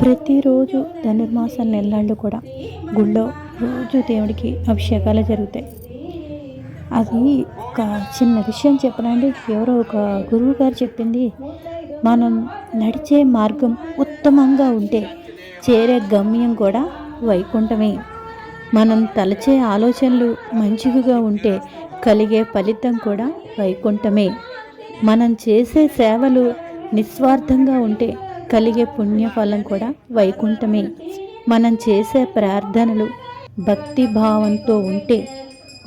ప్రతిరోజు ధనుర్మాసం నెలళ్ళు కూడా గుళ్ళో రోజు దేవుడికి అభిషేకాలు జరుగుతాయి. అది ఒక చిన్న విషయం చెప్పనండి ఎవరో ఒక గురువు గారు చెప్పింది మనం నడిచే మార్గం ఉత్తమంగా ఉంటే చేరే గమ్యం కూడా వైకుంఠమే. మనం తలచే ఆలోచనలు మంచివిగా ఉంటే కలిగే ఫలితం కూడా వైకుంఠమే. మనం చేసే సేవలు నిస్వార్థంగా ఉంటే కలిగే పుణ్యఫలం కూడా వైకుంఠమే. మనం చేసే ప్రార్థనలు భక్తి భావంతో ఉంటే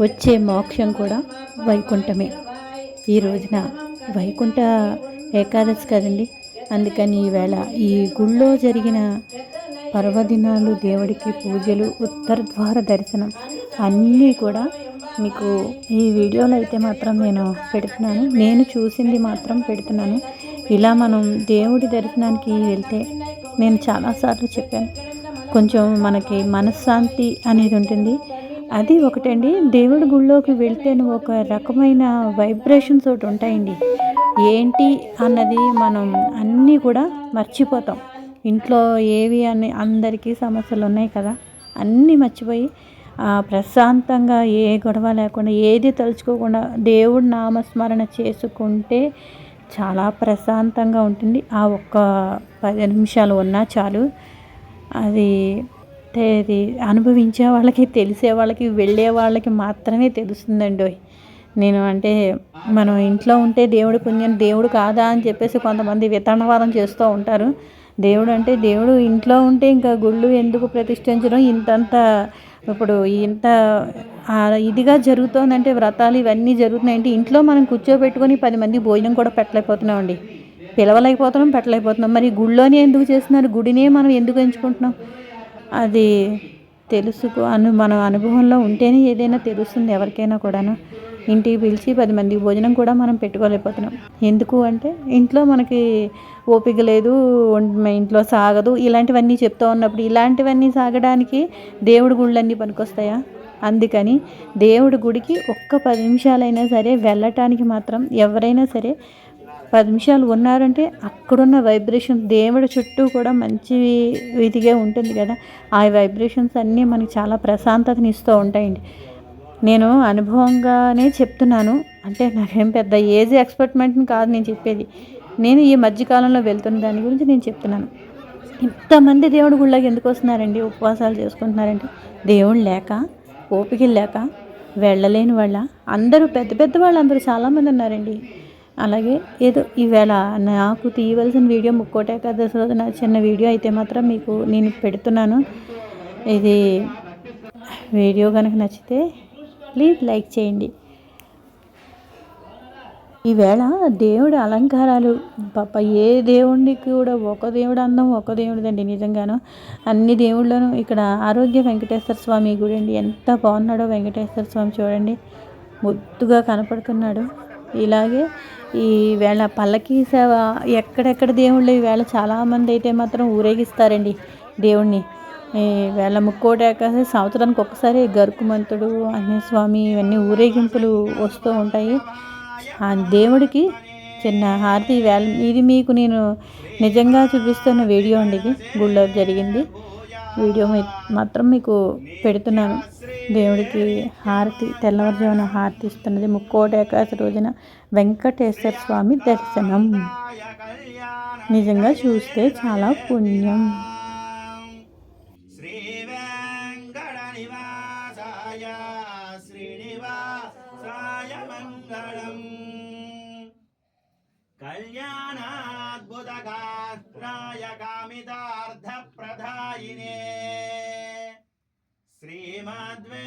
వచ్చే మోక్షం కూడా వైకుంఠమే. ఈ రోజున వైకుంఠ ఏకాదశి కదండి? అందుకని ఈవేళ ఈ గుళ్ళో జరిగిన పర్వదినాలు దేవుడికి పూజలు ఉత్తర ద్వార దర్శనం అన్నీ కూడా మీకు ఈ వీడియోలో అయితే మాత్రం నేను పెడుతున్నాను. నేను చూసింది మాత్రం పెడుతున్నాను. ఇలా మనం దేవుడి దర్శనానికి వెళ్తే నేను చాలాసార్లు చెప్పాను. కొంచెం మనకి మనశ్శాంతి అనేది ఉంటుంది. అది ఒకటండి దేవుడి గుళ్ళోకి వెళ్తే ఒక రకమైన వైబ్రేషన్స్ ఒకటి ఉంటాయండి. ఏంటి అన్నది మనం అన్నీ కూడా మర్చిపోతాం. ఇంట్లో ఏవి అని అందరికీ సమస్యలు ఉన్నాయి కదా అన్నీ మర్చిపోయి ప్రశాంతంగా ఏ గొడవ లేకుండా ఏది తలుచుకోకుండా దేవుడి నామస్మరణ చేసుకుంటే చాలా ప్రశాంతంగా ఉంటుంది. ఆ ఒక్క పది నిమిషాలు ఉన్నా చాలు. అది అనుభవించే వాళ్ళకి తెలిసే వాళ్ళకి వెళ్ళే వాళ్ళకి మాత్రమే తెలుస్తుందండి నేను అంటే మనం ఇంట్లో ఉంటే దేవుడి పుణ్యం దేవుడు కాదా అని చెప్పేసి కొంతమంది వితండవాదం చేస్తూ ఉంటారు. దేవుడు అంటే దేవుడు ఇంట్లో ఉంటే ఇంకా గుళ్ళు ఎందుకు ప్రతిష్ఠించడం? ఇంతంత ఇప్పుడు ఇంత ఇదిగా జరుగుతోందంటే వ్రతాలు ఇవన్నీ జరుగుతున్నాయంటే ఇంట్లో మనం కూర్చోబెట్టుకొని పది మంది భోజనం కూడా పెట్టలేకపోతున్నామండి. పిలవలేకపోతున్నాం పెట్టలేకపోతున్నాం. మరి గుళ్ళోనే ఎందుకు చేస్తున్నారు? గుడినే మనం ఎందుకు ఎంచుకుంటున్నాం? అది తెలుసుకో అను మన అనుభవంలో ఉంటేనే ఏదైనా తెలుస్తుంది ఎవరికైనా కూడాను. ఇంటికి పిలిచి పది మందికి భోజనం కూడా మనం పెట్టుకోలేకపోతున్నాం. ఎందుకు అంటే ఇంట్లో మనకి ఓపిక లేదు ఇంట్లో సాగదు. ఇలాంటివన్నీ చెప్తూ ఉన్నప్పుడు ఇలాంటివన్నీ సాగడానికి దేవుడి గుళ్ళన్నీ పనికొస్తాయా? అందుకని దేవుడి గుడికి ఒక్క పది నిమిషాలైనా సరే వెళ్ళటానికి మాత్రం ఎవరైనా సరే పది నిమిషాలు ఉన్నారంటే అక్కడున్న వైబ్రేషన్ దేవుడి చుట్టూ కూడా మంచి ఇదిగా ఉంటుంది కదా. ఆ వైబ్రేషన్స్ అన్నీ మనకి చాలా ప్రశాంతతని ఇస్తూ ఉంటాయండి. నేను అనుభవంగానే చెప్తున్నాను. అంటే నాకేం పెద్ద ఏజ్ ఎక్స్పెక్ట్మెంట్ని కాదు నేను చెప్పేది. నేను ఈ మధ్యకాలంలో వెళ్తున్న దాని గురించి నేను చెప్తున్నాను. ఇంతమంది దేవుడి గుళ్ళకి ఎందుకు వస్తున్నారండి? ఉపవాసాలు చేసుకుంటున్నారండి దేవుడు లేక ఓపిక లేక వెళ్ళలేని వాళ్ళ అందరూ పెద్ద పెద్ద వాళ్ళు అందరూ చాలామంది ఉన్నారండి. అలాగే ఏదో ఈవేళ నాకు తీయవలసిన వీడియో ముక్కోటే కదా రోజున చిన్న వీడియో అయితే మాత్రం మీకు నేను పెడుతున్నాను. ఇది వీడియో కనుక నచ్చితే ప్లీజ్ లైక్ చేయండి. ఈవేళ దేవుడి అలంకారాలు పాప ఏ దేవుడికి కూడా ఒక దేవుడు అందం ఒక దేవుడిదండి నిజంగాను. అన్ని దేవుళ్ళను ఇక్కడ ఆరోగ్య వెంకటేశ్వర స్వామి గుడి అండి. ఎంత బాగున్నాడో వెంకటేశ్వర స్వామి చూడండి. ముద్దుగా కనపడుతున్నాడు. ఇలాగే ఈ వేళ పల్లకీ సేవ ఎక్కడెక్కడ దేవుళ్ళు ఈవేళ చాలామంది అయితే మాత్రం ఊరేగిస్తారండి దేవుణ్ణి. వేళ ముక్కోటాక సంవత్సరానికి ఒక్కసారి గరుకుమంతుడు స్వామి ఇవన్నీ ఊరేగింపులు వస్తూ ఉంటాయి. ఆ దేవుడికి చిన్న హారతి వేళ ఇది మీకు నేను నిజంగా చూపిస్తున్న వీడియో అండి ఇది. గుళ్ళో జరిగింది. వీడియో మాత్రం మీకు పెడుతున్నాను. దేవుడికి హారతి తెల్లవారుజామున హారతి ఇస్తున్నది ముక్కోటి ఏకాదశి రోజున వెంకటేశ్వర స్వామి దర్శనం. నిజంగా చూస్తే చాలా పుణ్యం. कल्याणाद्भुतगात्राय कामितार्थप्रधायिने श्रीमद्वे